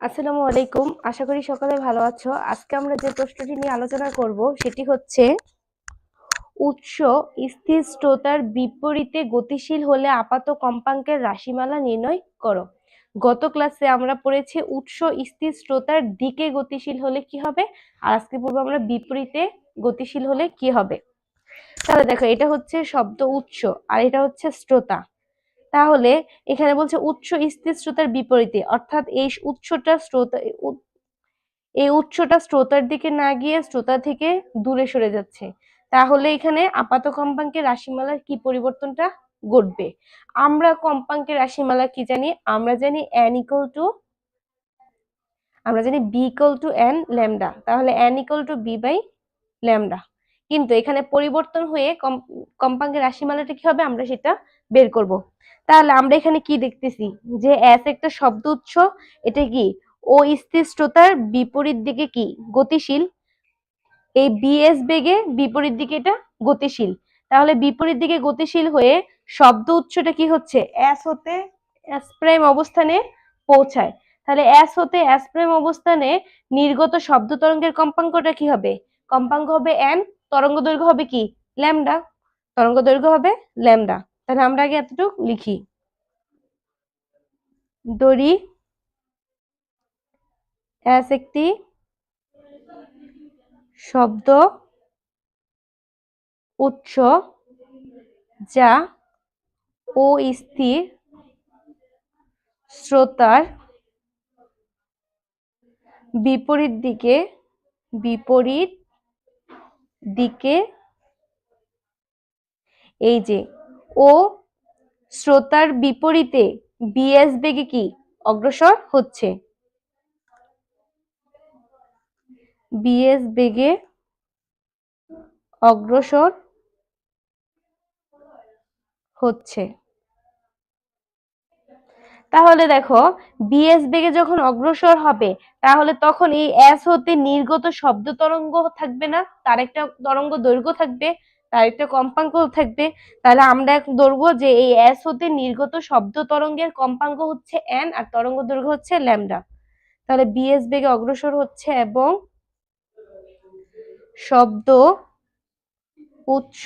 আসসালামু আলাইকুম। আশা করি সকলে ভালো আছো। আজকে আমরা যে প্রশ্নটি নিয়ে আলোচনা করব, সেটি হচ্ছে, উৎস স্থির স্রোতার বিপরীতে গতিশীল হলে আপাত কম্পাঙ্কের রাশিমালা নির্ণয় করো। গত ক্লাসে আমরা পড়েছি, উৎস স্থির স্রোতার দিকে গতিশীল হলে কি হবে? আর আজকে পূর্ব আমরা বিপরীতে গতিশীল হলে কি হবে? তাহলে দেখো, এটা হচ্ছে শব্দ উৎস আর এটা হচ্ছে শ্রোতা তাহলে এখানে বলছে উৎস স্থির বিপরীতে, অর্থাৎ এই উৎসটা স্রোতা এই উৎসটা স্রোতার দিকে না গিয়ে শ্রোতা থেকে দূরে সরে যাচ্ছে। তাহলে এখানে আপাত কম্পাঙ্কের রাশিমালার কি পরিবর্তনটা ঘটবে? আমরা কম্পাঙ্কের রাশিমালা কি জানি? আমরা জানি n ইকুয়াল টু আমরা জানি V equal to n lambda তাহলে n equal to V by lambda কিন্তু এখানে পরিবর্তন হয়ে কম্পাঙ্কের রাশিমালাটা কি হবে? আমরা সেটা বের করব। তাহলে আমরা এখানে কি দেখতেছি? যে এস একটা শব্দ উৎস, এটা কি? ও স্থিরতার বিপরীত দিকে কি? গতিশীল। এই বিএস বেগে বিপরীত দিকে এটা গতিশীল। তাহলে বিপরীত দিকে গতিশীল হয়ে শব্দ উৎসটা কি হচ্ছে? এস হতে এস প্রাইম অবস্থানে পৌঁছায়। তাহলে এস হতে এস প্রাইম অবস্থানে নির্গত শব্দ তরঙ্গের কম্পাঙ্কটা কি হবে? কম্পাঙ্ক হবে এন তরঙ্গ দৈর্ঘ্য হবে কি? ল্যামডা। তরঙ্গ দৈর্ঘ্য হবে ল্যামডা। তাহলে আমরা আগে এতটুকু লিখি। দড়ি এস একটি শব্দ উৎস যা ও স্থির শ্রোতার বিপরীত দিকে বিপরীত দিকে। এই যে ও শ্রোতার বিপরীতে বিএস বেগে কি অগ্রসর হচ্ছে? বিএস বেগে অগ্রসর হচ্ছে। তাহলে দেখো, বিএস বেগে যখন অগ্রসর হবে, তাহলে তখন এই এস হতে নির্গত শব্দ তরঙ্গ থাকবে না, তার একটা তরঙ্গ দৈর্ঘ্য থাকবে তার একটা কম্পাঙ্ক থাকবে। তাহলে আমরা ধরবো যে এই এস হতে নির্গত শব্দ তরঙ্গের কম্পাঙ্ক হচ্ছে এন আর তরঙ্গ দৈর্ঘ্য হচ্ছে ল্যামডা। তাহলে বিএস বেগে অগ্রসর হচ্ছে এবং শব্দ উৎস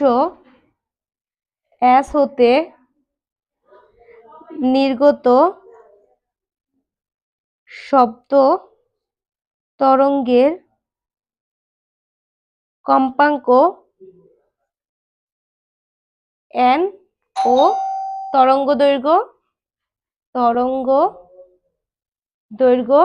এস হতে নির্গত শব্দ তরঙ্গের কম্পাঙ্ক এন ও তরঙ্গ দৈর্ঘ্য তরঙ্গ দৈর্ঘ্য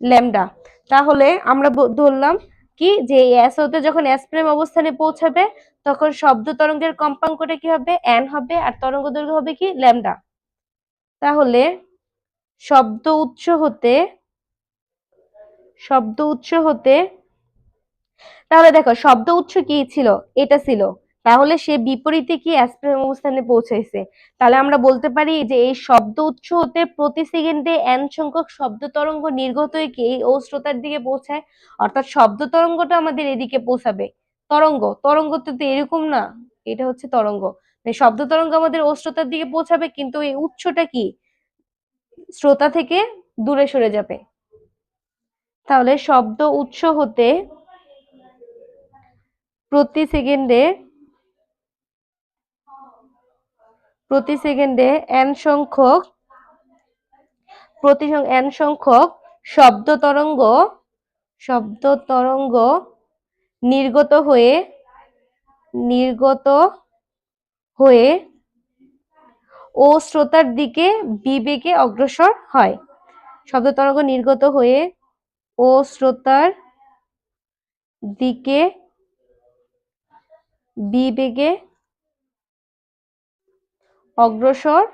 ল্যামডা। তাহলে আমরা ধরলাম কি যে হতে যখন এস প্রেম অবস্থানে পৌঁছাবে, তখন শব্দ তরঙ্গের কম্পাঙ্কটা কি হবে? এন হবে, আর তরঙ্গ দৈর্ঘ্য হবে কি? ল্যামডা। তাহলে শব্দ উৎস হতে, শব্দ উৎস হতে, তাহলে দেখো শব্দ উৎস কি ছিল? এটা ছিল তাহলে সে বিপরীতে কি অ্যাসপ্রেম অবস্থানে পৌঁছাইছে? তাহলে আমরা বলতে পারি যে এই শব্দ উৎস হতে প্রতি সেকেন্ডে এন সংখ্যক শব্দ তরঙ্গ নির্গত হয়ে কি এই ও শ্রোতার দিকে পৌঁছায়। অর্থাৎ শব্দ তরঙ্গটা আমাদের এদিকে পৌঁছাবে। তরঙ্গ তরঙ্গ তো এরকম না। এটা হচ্ছে তরঙ্গ। শব্দ তরঙ্গ আমাদের ও শ্রোতার দিকে পৌঁছাবে, কিন্তু এই উৎসটা কি? শ্রোতা থেকে দূরে সরে যাবে। তাহলে শব্দ উৎস হতে প্রতি সেকেন্ডে প্রতি সেকেন্ডে এন সংখ্যক, প্রতি এন সংখ্যক শব্দ তরঙ্গ শব্দ তরঙ্গ নির্গত হয়ে নির্গত হয়ে ও শ্রোতার দিকে বিবেকে অগ্রসর হয়। শব্দ তরঙ্গ নির্গত হয়ে ও শ্রোতার দিকে বিবেগে অগ্রসর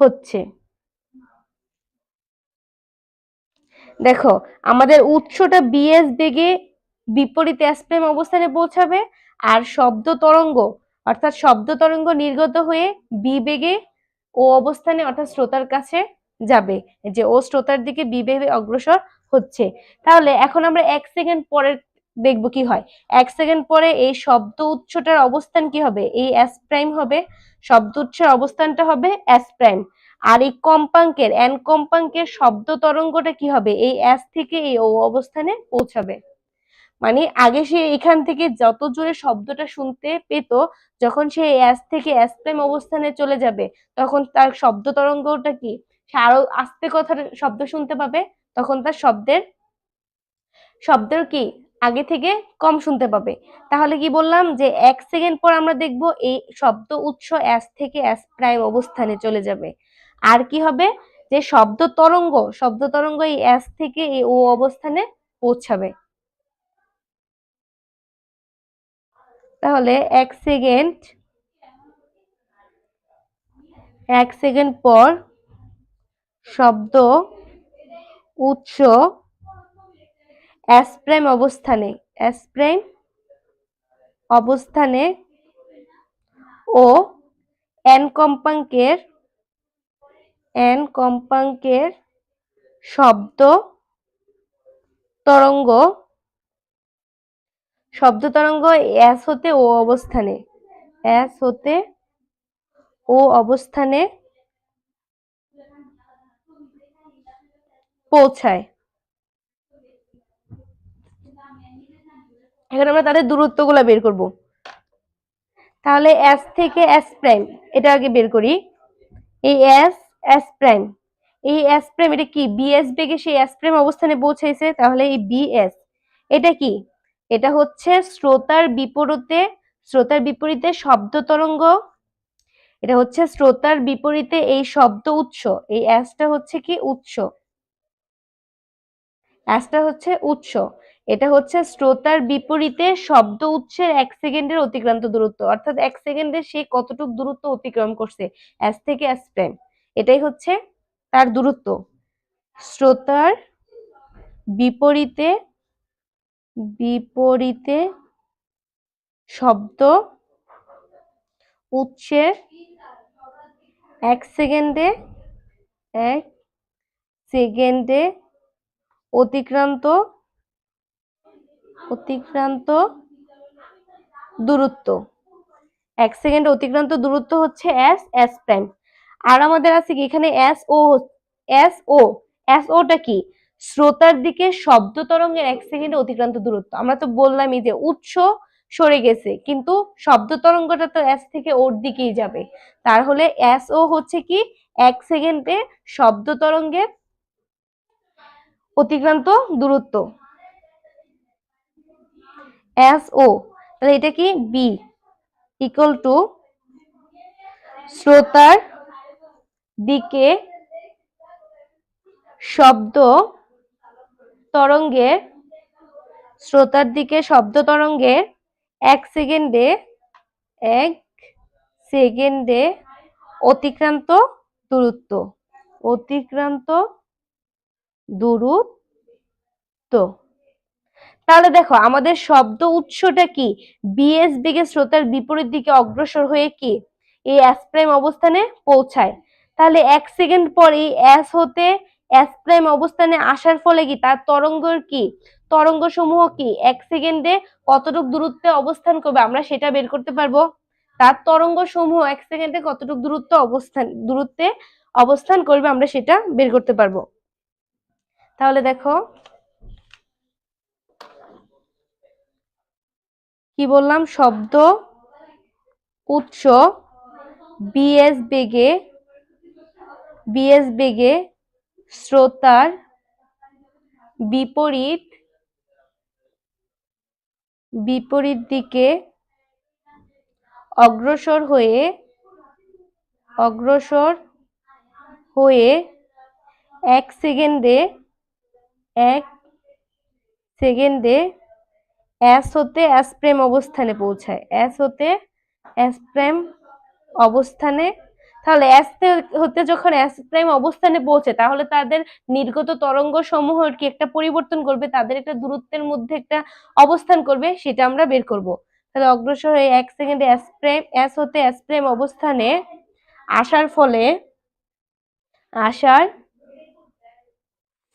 হচ্ছে। দেখো, আমাদের উৎসটা বিএস বেগে বিপরীত অ্যাসপ্রেম অবস্থানে পৌঁছাবে আর শব্দ তরঙ্গ, অর্থাৎ শব্দ তরঙ্গ নির্গত হয়ে বি বেগে ও অবস্থানে, অর্থাৎ শ্রোতার কাছে যাবে। যে ও শ্রোতার দিকে বিবেগে অগ্রসর হচ্ছে। তাহলে এখন আমরা এক সেকেন্ড পরের দেখব কি হয়। এক সেকেন্ড পরে এই শব্দ উৎসটার অবস্থান কি হবে? এই এস প্রাইম হবে, শব্দ উৎসের অবস্থানটা হবে এস প্রাইম আর এই কম্পাঙ্কের এন কম্পাঙ্কের শব্দ তরঙ্গটা কি হবে? এই এস থেকে এই ও অবস্থানে পৌঁছাবে। মানে আগে সে এখান থেকে যত জোরে শব্দটা শুনতে পেত, যখন সে এস থেকে এস প্রাইম অবস্থানে চলে যাবে, তখন তার শব্দ তরঙ্গটা কি? সে আরও আস্তে কথার শব্দ শুনতে পাবে, তখন তার শব্দের শব্দের কি? আগে থেকে কম শুনতে পাবে। তাহলে কি বললাম যে, এক সেকেন্ড পর আমরা দেখব এই শব্দ উৎস এস থেকে এস প্রাইম অবস্থানে চলে যাবে। আর কি হবে? যে শব্দ তরঙ্গ শব্দ তরঙ্গ এই এস থেকে এই ও অবস্থানে পৌঁছাবে। তাহলে এক সেকেন্ড এক সেকেন্ড পর শব্দ উৎস এস প্রাইম অবস্থানে এস প্রাইম অবস্থানে ও এন কম্পাঙ্কের এন কম্পাঙ্কের শব্দ তরঙ্গ শব্দ তরঙ্গ এস হতে ও অবস্থানে এস হতে ও অবস্থানে পৌঁছায়। এখন আমরা তাদের দূরত্বগুলো বের করব। তাহলে এস থেকে এস প্রাইম এটা আগে বের করি। এই এস এস প্রাইম এই এস প্রাইম এটা কি? বিএস বেগে সেই এস প্রাইম অবস্থানে পৌঁছেছে তাহলে এই বিএস এটা কি? এটা হচ্ছে শ্রোতার বিপরীতে শ্রোতার বিপরীতে শব্দ তরঙ্গ, এটা হচ্ছে শ্রোতার বিপরীতে এই শব্দ উৎস, এই অ্যাসটা হচ্ছে কি? উৎস। অ্যাসটা হচ্ছে উৎস। এটা হচ্ছে শ্রোতার বিপরীতে শব্দ উৎসের এক সেকেন্ডের অতিক্রান্ত দূরত্ব। অর্থাৎ এক সেকেন্ডে সে কতটুক দূরত্ব অতিক্রম করছে অ্যাস থেকে অ্যাস প্রাইম এটাই হচ্ছে তার দূরত্ব। শ্রোতার বিপরীতে বিপরীতে শব্দ উৎসের এক সেকেন্ডে এক সেকেন্ডে অতিক্রান্ত অতিক্রান্ত দূরত্ব। এক সেকেন্ডে অতিক্রান্ত দূরত্ব হচ্ছে এস এস প্রাইম আর আমাদের আছে কি? এখানে S O S O S ওটা কি? শ্রোতার দিকে শব্দ তরঙ্গের এক সেকেন্ডে অতিক্রান্ত দূরত্ব। আমরা তো বললামই যে উৎস সরে গেছে, কিন্তু শব্দ তরঙ্গটা তো এস থেকে ওর দিকেই যাবে। তার হলে এস ও হচ্ছে কি? এক সেকেন্ডে শব্দ তরঙ্গের অতিক্রান্ত দূরত্ব। এস ও তাহলে এটা কি? বি ইকুয়াল টু শ্রোতার দিকে শব্দ তরঙ্গের, শ্রোতার দিকে শব্দ তরঙ্গের এক সেকেন্ডে এক সেকেন্ডে অতিক্রান্ত দূরত্ব অতিক্রান্ত দূরত্ব। তাহলে দেখো, আমাদের শব্দ উৎসটা কি? বিএস বেগে শ্রোতার বিপরীত দিকে অগ্রসর হয়ে কি? এই এস প্রাইম অবস্থানে পৌঁছায়। তাহলে এক সেকেন্ড পর এই এস হতে এস প্রাইম অবস্থানে আসার ফলে কি? তার তরঙ্গের কি? তরঙ্গ সমূহ কি? এক সেকেন্ডে কতটুক দূরত্বে অবস্থান করবে? আমরা সেটা বের করতে পারব। তার তরঙ্গ সমূহ এক সেকেন্ডে কতটুক দূরত্ব অবস্থান, দূরত্বে অবস্থান করবে? আমরা সেটা বের করতে পারব। তাহলে দেখো কি বললাম? শব্দ উৎস বিএস বেগে বিএস বেগে শ্রোতার বিপরীত বিপরীত দিকে অগ্রসর হয়ে অগ্রসর হয়ে এক সেকেন্ডে এক সেকেন্ডে এস হতে এস প্রেম অবস্থানে পৌঁছায়। এস হতে এস প্রেম অবস্থানে, তাহলে এস হতে যখন এস প্রাইম অবস্থানে পৌঁছে, তাহলে তাদের নির্গত তরঙ্গ সমূহ কি একটা পরিবর্তন করবে? তাদের একটা দূরত্বের মধ্যে একটা অবস্থান করবে, সেটা আমরা বের করব। তাহলে অগ্রসর হয়ে এক সেকেন্ডে এস প্রাইম এস হতে এস প্রাইম অবস্থানে আসার ফলে আসার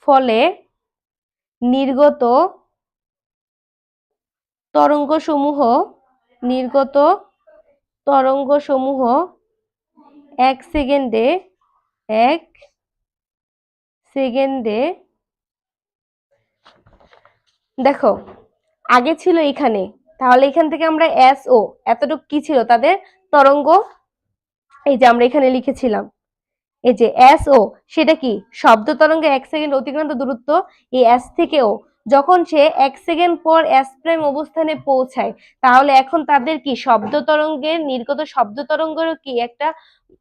ফলে নির্গত তরঙ্গ সমূহ নির্গত তরঙ্গ সমূহ এক সেকেন্ডে এক সেকেন্ডে। দেখো, আগে ছিল এখানে, তাহলে এখান থেকে আমরা এস ও এতটুকু কি ছিল তাদের? তরঙ্গ। এই যে আমরা এখানে লিখেছিলাম। এই যে এস ও সেটা কি? শব্দ তরঙ্গে এক সেকেন্ড অতিক্রান্ত দূরত্ব, এই এস থেকে ও যখন সে এক সেকেন্ড পর এস প্রাইম অবস্থানে পৌঁছায়, তাহলে এখন তাদের কি শব্দ তরঙ্গের, নির্গত শব্দ তরঙ্গেরও কি একটা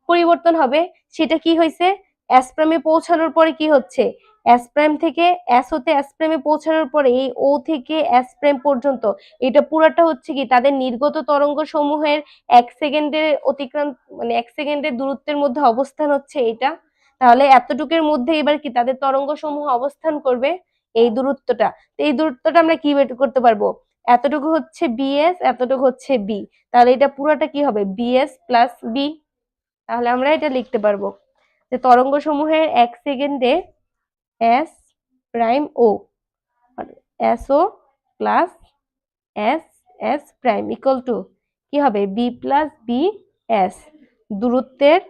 পরিবর্তন হবে? সেটা কি হয়েছে? এস প্রাইমে পৌঁছানোর পরে কি হচ্ছে? এস প্রাইম থেকে এস হতে এস প্রাইমে পৌঁছানোর পরে এই ও থেকে এস প্রাইম পর্যন্ত, এটা পুরোটা হচ্ছে কি তাদের নির্গত তরঙ্গ সমূহের এক সেকেন্ডের অতিক্রান্ত মানে এক সেকেন্ডের দূরত্বের মধ্যে অবস্থান হচ্ছে এটা। তাহলে এতটুকের মধ্যে এবার কি তাদের তরঙ্গ সমূহ অবস্থান করবে? এই দূরত্বটা। তো এই দূরত্বটা আমরা কি বের করতে পারব? এতটুকু হচ্ছে বিএস এতটুকু হচ্ছে বি তাহলে এটা পুরোটা কি হবে? বিএস প্লাস বি তাহলে আমরা এটা লিখতে পারব যে তরঙ্গ সমূহের এক সেকেন্ডে S prime O S O plus S S prime equal to কি হবে? বি প্লাস বি এস দূরত্বের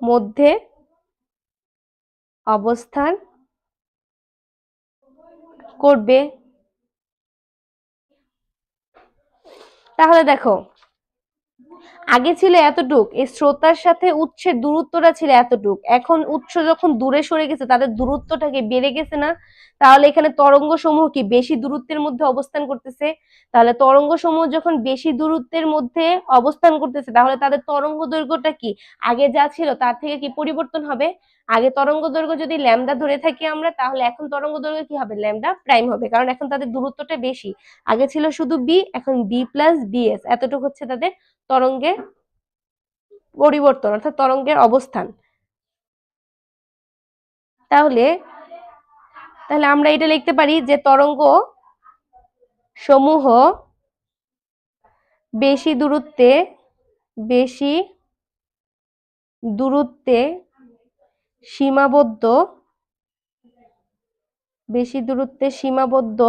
মধ্যে অবস্থান করবে। তাহলে দেখো, আগে ছিল এতটুক, এই শ্রোতার সাথে উৎসের দূরত্বটা ছিল এতটুক। এখন উৎস যখন দূরে সরে গেছে, তাদের দূরত্বটাকে বেড়ে গেছে না? তাহলে এখানে তরঙ্গ সমূহ কি বেশি দূরত্বের মধ্যে অবস্থান করতেছে? তাহলে তরঙ্গ সমূহ যখন বেশি দূরত্বের মধ্যে অবস্থান করতেছে, তাহলে তাদের তরঙ্গ দৈর্ঘ্যটা কি আগে যা ছিল তার থেকে কি পরিবর্তন হবে? আগে তরঙ্গ দৈর্ঘ্য যদি ল্যামডা ধরে থাকি আমরা, তাহলে এখন তরঙ্গ দৈর্ঘ্য কি হবে? ল্যামডা প্রাইম হবে। কারণ এখন তাদের দূরত্বটা বেশি। আগে ছিল শুধু বি এখন বি প্লাস বিএস এতটুকু হচ্ছে তাদের তরঙ্গের পরিবর্তন, অর্থাৎ তরঙ্গের অবস্থান। তাহলে তাহলে আমরা এটা লিখতে পারি যে তরঙ্গ সমূহ বেশি দূরত্বে বেশি দূরত্বে সীমাবদ্ধ, বেশি দূরত্বে সীমাবদ্ধ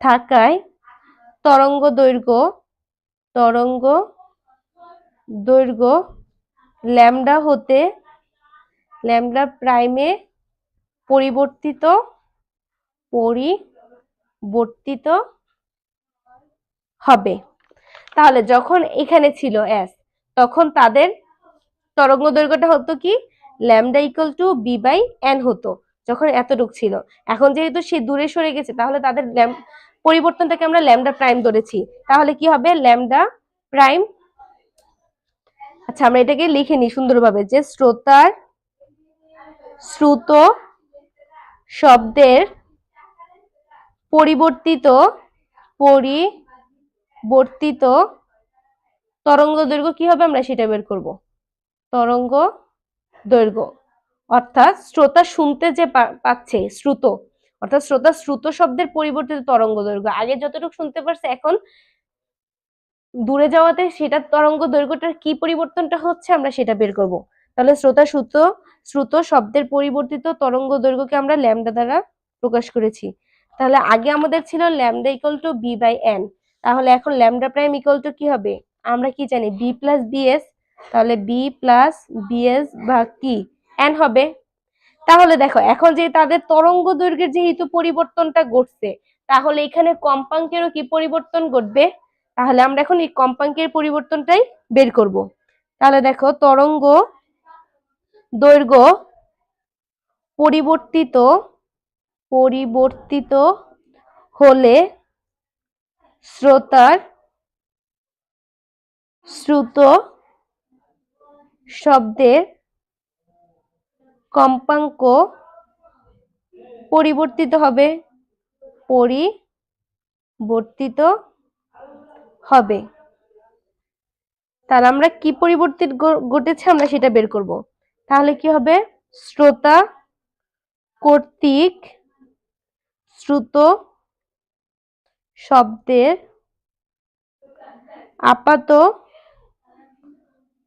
থাকায় তরঙ্গ দৈর্ঘ্য তরঙ্গ দৈর্ঘ্য ল্যামডা হতে ল্যামডা প্রাইমে পরিবর্তিত পরিবর্তিত হবে। তাহলে যখন এখানে ছিল এস তখন তাদের তরঙ্গ দৈর্ঘ্যটা হতো কি? Lambda equal to V by N হতো, যখন এতটুক ছিল। এখন যেহেতু সে দূরে সরে গেছে, তাহলে তাদের পরিবর্তনটাকে আমরা ল্যামডা প্রাইম ধরেছি। তাহলে কি হবে? ল্যামডা প্রাইম আচ্ছা আমরা এটাকে লিখে নিই সুন্দরভাবে যে শ্রোতার শ্রুত শব্দের পরিবর্তিত পরিবর্তিত তরঙ্গ দৈর্ঘ্য কি হবে? আমরা সেটা বের করব। তরঙ্গ দৈর্ঘ্য। অর্থাৎ শ্রোতা শুনতে যে পাচ্ছে, শ্রুত। অর্থাৎ শ্রোতা শ্রুত শব্দের পরিবর্তিত তরঙ্গ দৈর্ঘ্য। আগে যতটুকু শুনতে পারছে, এখন দূরে যাওয়াতে সেটার তরঙ্গ দৈর্ঘ্যটার কি পরিবর্তনটা হচ্ছে আমরা সেটা বের করব। তাহলে শ্রোতা শ্রুত শ্রুত শব্দের পরিবর্তিত তরঙ্গ দৈর্ঘ্যকে আমরা ল্যামডা দ্বারা প্রকাশ করেছি। তাহলে আগে আমাদের ছিল lambda equal to V by N তাহলে এখন ল্যামডা প্রাইম ইকুয়াল টু কি হবে? আমরা কি জানি? বি প্লাস বিএস তাহলে বি প্লাস বিএস বা কি এন হবে। তাহলে দেখো, এখন যে তাদের তরঙ্গ দৈর্ঘ্যের যেহেতু পরিবর্তনটা ঘটছে, তাহলে এখানে কম্পাঙ্কেরও কি পরিবর্তন ঘটবে? তাহলে আমরা এখন এই কম্পাঙ্কের পরিবর্তনটাই বের করব। তাহলে দেখো, তরঙ্গ দৈর্ঘ্য পরিবর্তিত পরিবর্তিত হলে শ্রোতার শ্রুত শব্দের কম্পাঙ্ক পরিবর্তিত হবে পরিবর্তিত হবে। তাহলে আমরা কি পরিবর্তিত ঘটেছে আমরা সেটা বের করব। তাহলে কি হবে? শ্রোতা কর্তৃক শ্রুত শব্দের আপাত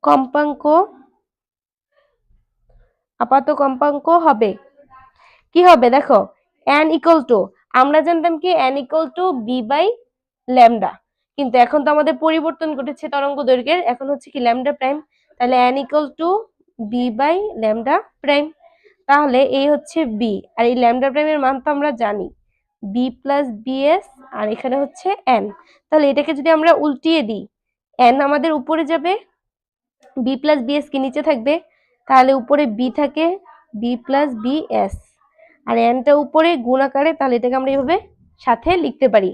কম্পাঙ্ক, আপাত কম্পাঙ্ক হবে। কি হবে? দেখো, n ইকুয়াল টু আমরা জানতাম কি n equal to V by lambda কিন্তু এখন তো আমাদের পরিবর্তন ঘটেছে তরঙ্গ দৈর্ঘ্যের, এখন হচ্ছে কি ল্যামডা প্রাইম তাহলে N equal to V by lambda prime তাহলে এই হচ্ছে বি আর এই ল্যামডা প্রাইমের মান তো আমরা জানি বি প্লাস বিএস আর এখানে হচ্ছে এন তাহলে এটাকে যদি আমরা উল্টিয়ে দিই এন আমাদের উপরে যাবে বি প্লাস বিএস কি নিচে থাকবে? তাহলে উপরে বি থাকে বি প্লাস বিএস আর এনটা উপরে গুণ আকারে, তাহলে এটাকে আমরা এইভাবে সাথে লিখতে পারি।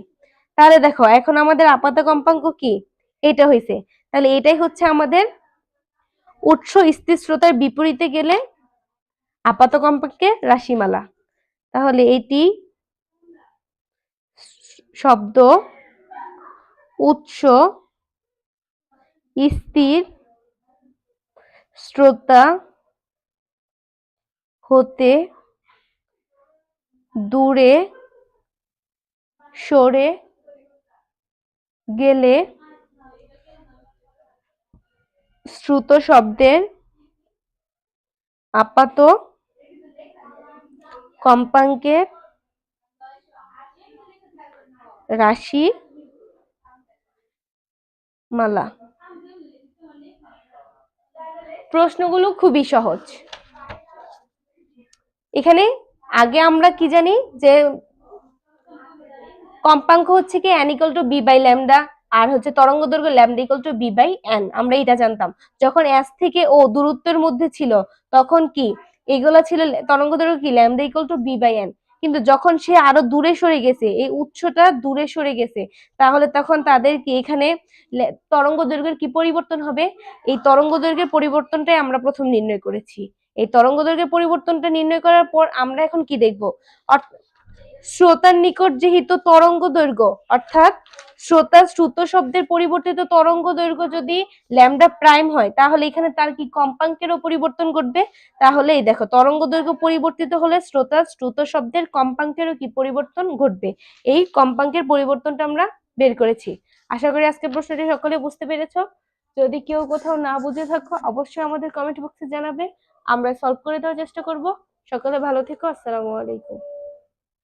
তাহলে দেখো, এখন আমাদের আপাত কম্পাঙ্ক কি? এটা হয়েছে। তাহলে এটাই হচ্ছে আমাদের উৎস স্থির স্রোতার বিপরীতে গেলে আপাত কম্পাঙ্কের রাশিমালা। তাহলে এটি শব্দ উৎস স্থির শ্রোতা হতে দূরে সরে গেলে শ্রুত শব্দের আপাত কম্পাঙ্কের রাশি মালা প্রশ্নগুলো খুবই সহজ। এখানে আগে আমরা কি জানি যে কম্পাঙ্ক হচ্ছে কি n equal to V by lambda আর হচ্ছে তরঙ্গ দৈর্ঘ্য lambda equal to V by N আমরা এটা জানতাম। যখন এস থেকে ও দূরত্বের মধ্যে ছিল, তখন কি? এগুলো ছিল তরঙ্গ দৈর্ঘ্য কি? Lambda equal to V by N কিন্তু যখন সে আরও দূরে সরে গেছে, এই উৎসটা দূরে সরে গেছে, তাহলে তখন তাদের কি এখানে তরঙ্গ দৈর্ঘ্যের কি পরিবর্তন হবে? এই তরঙ্গ দৈর্ঘ্যের পরিবর্তনটাই আমরা প্রথম নির্ণয় করেছি। এই তরঙ্গ দৈর্ঘ্যের পরিবর্তনটা নির্ণয় করার পর আমরা এখন কি দেখব? শ্রোতার নিকট যেহেতু তরঙ্গ দৈর্ঘ্য, অর্থাৎ শ্রোতা শ্রুত শব্দের পরিবর্তিত তরঙ্গ দৈর্ঘ্য যদি ল্যামডা প্রাইম হয়, তাহলে এখানে তার কি কম্পাঙ্কেরও পরিবর্তন ঘটবে? তাহলে এই দেখো, তরঙ্গ দৈর্ঘ্য পরিবর্তিত হলে শ্রোতা শ্রুত শব্দের কম্পাঙ্কেরও কি পরিবর্তন ঘটবে? এই কম্পাঙ্কের পরিবর্তনটা আমরা বের করেছি। আশা করি আজকের প্রশ্নটি সকলে বুঝতে পেরেছ। যদি কেউ কোথাও না বুঝে থাকো, অবশ্যই আমাদের কমেন্ট বক্সে জানাবে। আমরা সলভ করে দেওয়ার চেষ্টা করব। সকলে ভালো থেকো, আসসালামু আলাইকুম।